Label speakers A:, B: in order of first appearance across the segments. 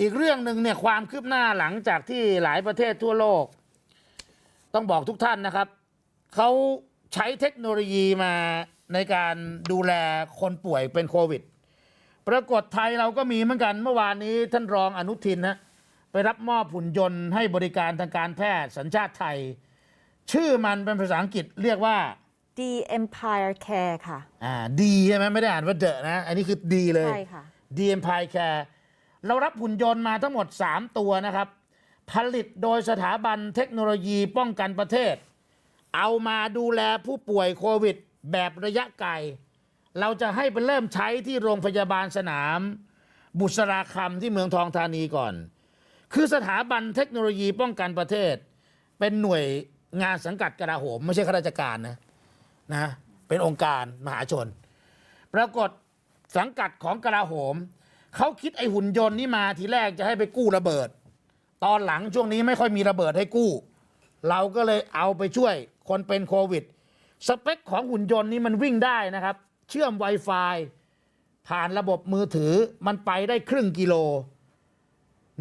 A: อีกเรื่องหนึ่งเนี่ยความคืบหน้าหลังจากที่หลายประเทศทั่วโลก ต้องบอกทุกท่านนะครับ เขาใช้เทคโนโลยีมาในการดูแลคนป่วยเป็นโควิด ปรากฏไทยเราก็มีเหมือนกันเมื่อวานนี้ท่านรองอนุทินนะไปรับมอบหุ่นยนต์ให้บริการทางการแพทย์สัญชาติไทย ชื่อมันเป็นภาษาอังกฤษเรียกว่า
B: D Empire Care ค่ะ
A: อ่าดีใช่ไหมไม่ได้อ่านว่าเดอะนะ อันนี้คือดีเลย
B: ใช่ค่ะ
A: DM p i Care เรารับหุ่นยนต์มาทั้งหมด 3 ตัวนะครับ ผลิตโดยสถาบันเทคโนโลยีป้องกันประเทศ เอามาดูแลผู้ป่วยโควิด แบบระยะไกล เราจะให้ไปเริ่มใช้ที่โรงพยาบาลสนาม บุษราคำที่เมืองทองธานีก่อน คือสถาบันเทคโนโลยีป้องกันประเทศ เป็นหน่วยงานสังกัดกระโหม ไม่ใช่ข้าราชการนะนะเป็นองค์การมหาชน ปรากฏสังกัดของกลาโหม เขาคิดไอ้หุ่นยนต์นี่มาทีแรกจะให้ไปกู้ระเบิด ตอนหลังช่วงนี้ไม่ค่อยมีระเบิดให้กู้ เราก็เลยเอาไปช่วยคนเป็นโควิด สเปคของหุ่นยนต์นี้มันวิ่งได้นะครับ เชื่อม Wi-Fi ผ่านระบบมือถือมันไปได้ครึ่งกิโล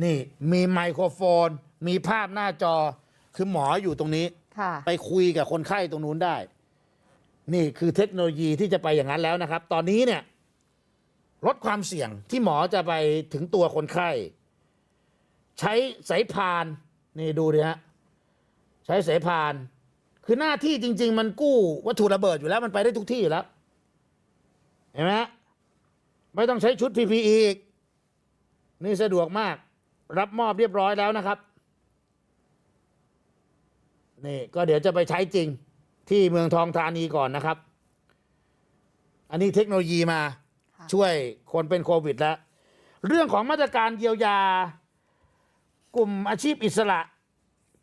A: นี่มีไมโครโฟน มีภาพหน้าจอคือหมออยู่ตรงนี้
B: ค่ะ
A: ไปคุยกับคนไข้ตรงนู้นได้ นี่คือเทคโนโลยีที่จะไปอย่างนั้นแล้วนะครับ ตอนนี้เนี่ย ลดความเสี่ยงที่หมอจะไปถึงตัวคนไข้ ใช้สายพานนี่ดูดิฮะใช้สายพาน คือหน้าที่จริง ๆ มันกู้วัตถุระเบิดอยู่แล้วมันไปได้ทุกที่อยู่แล้ว เห็นไหมไม่ต้องใช้ชุด PPE อีก นี่สะดวกมาก รับมอบเรียบร้อยแล้วนะครับนี่ก็เดี๋ยวจะไปใช้จริงที่เมืองทองธานีก่อนนะครับ อันนี้เทคโนโลยีมา ช่วยคนเป็นโควิดแล้ว เรื่องของมาตรการเยียวยา กลุ่มอาชีพอิสระ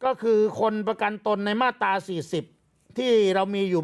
A: ก็คือคนประกันตนในมาตรา 40 ที่เรามีอยู่